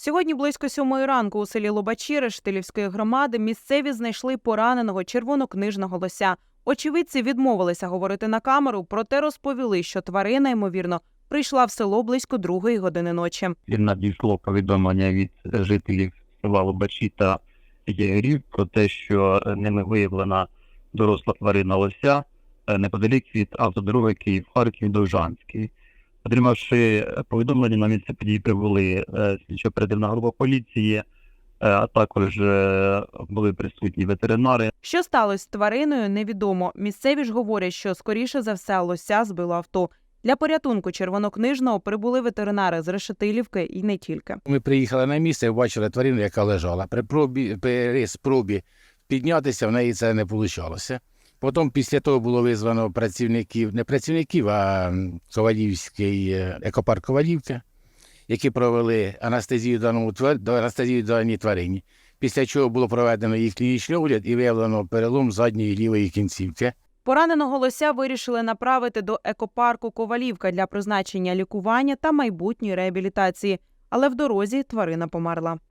Сьогодні близько сьомої ранку у селі Лобачі Рештилівської громади місцеві знайшли пораненого червонокнижного лося. Очевидці відмовилися говорити на камеру, проте розповіли, що тварина, ймовірно, прийшла в село близько другої години ночі. Надійшло повідомлення від жителів села Лобачі та єгерів про те, що ними виявлена доросла тварина лося е, неподалік від автодороги Київ-Харків Довжанський. Отримавши е, повідомлення на місце події прибули е, слідчо-оперативна група поліції, е, а також були присутні ветеринари. Що сталося з твариною, невідомо. Місцеві ж говорять, що скоріше за все лося збило авто. Для порятунку червонокнижного прибули ветеринари з Решетилівки і не тільки. Ми приїхали на місце і бачили тварину, яка лежала. При пробі, при спробі піднятися в неї це не вийшло. Потім після того було визвано працівників, не працівників, а Ковалівський екопарк Ковалівка, які провели анестезію даному анестезію даній тварині. Після чого було проведено їх клінічний огляд і виявлено перелом задньої лівої кінцівки. Пораненого лося вирішили направити до екопарку Ковалівка для призначення лікування та майбутньої реабілітації. Але в дорозі тварина померла.